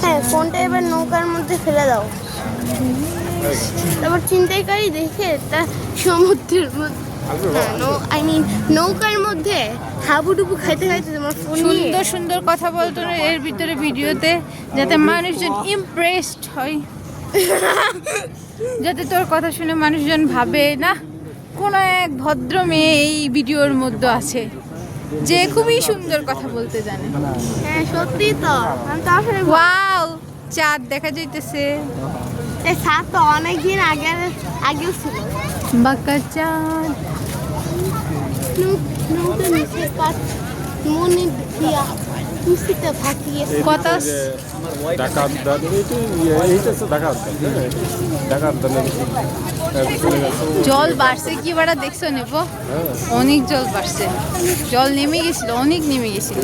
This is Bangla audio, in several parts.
হ্যাঁ ফোনটা এবার নৌকার মধ্যে ফেলে দাও। তারপর চিন্তাইকারী দেখে তা সমুদ্রের মধ্যে আই মিন নৌকার মধ্যে হাবুডুবু খাইতে খাইতে তোমার ফোন সুন্দর সুন্দর কথা বলতো না এর ভিতরে ভিডিওতে যাতে মানুষজন ইমপ্রেসড হয়। যাতে তোর কথা শুনে মানুষজন ভাবে না কোনো এক ভদ্র মেয়ে এই ভিডিওর মধ্যে আছে যে খুবই সুন্দর কথা বলতে জানে। হ্যাঁ সত্যি তো। আমি তো আসলে ওয়াও চাঁদ দেখা যাইতেছে। এই সাত তো অনেক দিন আগে আগেও ছিল। নৌকা নিচে মনে দিয়া খুশিতে হ্যাঁ দাদু জল বাড়ছে কি বাড়া দেখছ নেব? অনেক জল বাড়ছে। জল নেমে গেছিল অনেক নেমে গেছিল।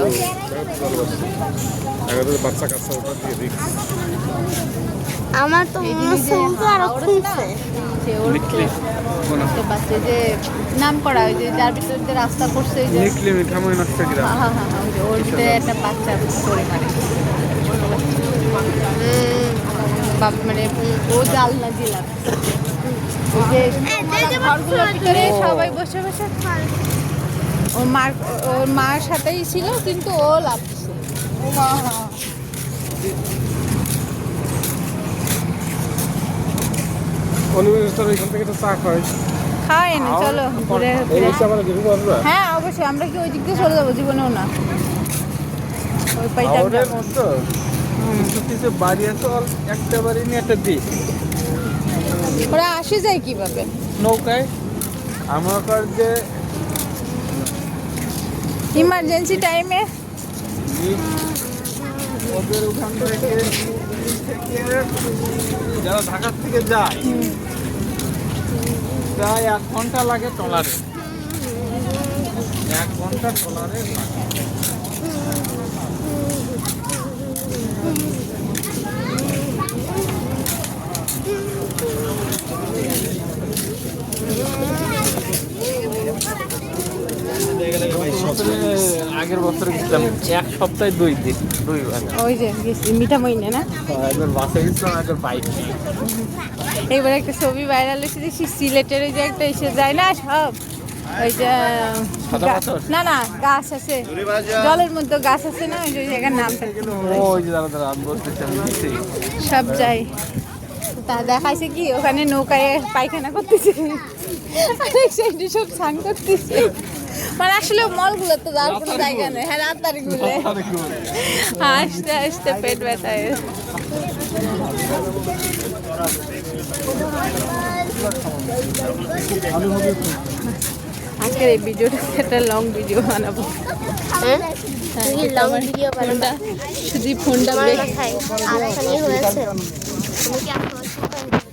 বাচ্চা কাচ্চা ওটা দিয়ে দেখছি আমার তো মনে হচ্ছে উল্টো আরও খুলছে। যে ওর দেখতে যে নাম করা ওই যে যার ভিতর রাস্তা করছে ওই যে হ্যাঁ হ্যাঁ হ্যাঁ ওই যে ওর ভিতরে একটা বাচ্চা করে মানে বাপ মানে ও জাল দিলাম ওই যে ঘরগুলোর ভিতরে সবাই বসে বসে। ওর মার ওর মার সাথেই ছিল কিন্তু ও লাভ ও মা অনুবেশন এখান থেকে তো চা খাই। খাওয়াই না চলো ঘুরে ঘুরে হ্যাঁ অবশ্যই আমরা কি ওই দিক দিয়ে চলে যাব? জীবনেও না। ওই মতো কিছু বাড়ি আছে অল একটা বাড়ি নিয়ে একটা দিক ওরা আসে যায় কীভাবে? নৌকায়। আমার যে ইমার্জেন্সি টাইমে? ওদের ওখান থেকে যারা ঢাকার থেকে যায় প্রায় এক ঘণ্টা লাগে ট্রলারে এক ঘণ্টা ট্রলারে লাগে। আগের বছরে গেছিলাম এক সপ্তাহে দুই দিন দুই বার। ওই যে গেছি মিঠা মইনে না? একবার বাসে গেছিলাম একবার বাইক নিয়ে। এবার একটা ছবি ভাইরাল হয়েছে দেখছি সিলেটের ওই যে একটা এসে যায় না সব? ওই যে? না না গাছ আছে। জলের মধ্যে গাছ আছে না ওই যে জায়গার নাম ওই যে দাদা দাদা আমি গেছি। সব যাই। তা দেখাইছে কি ওখানে নৌকায় পায়খানা করতেছে। আরেক সাইডে সব স্নান করতেছে। মানে আসলে মলগুলো তো যাওয়ার কোনো জায়গা নেই হ্যাঁ রাত তারিখগুলো হাসতে হাসতে পেট ব্যথায় আজকের এই ভিডিওটা একটা লং ভিডিও বানাবো। হ্যাঁ? ফোনটা শুধু ফোনটা এখানে হয়েছে। তুমি কি আসতে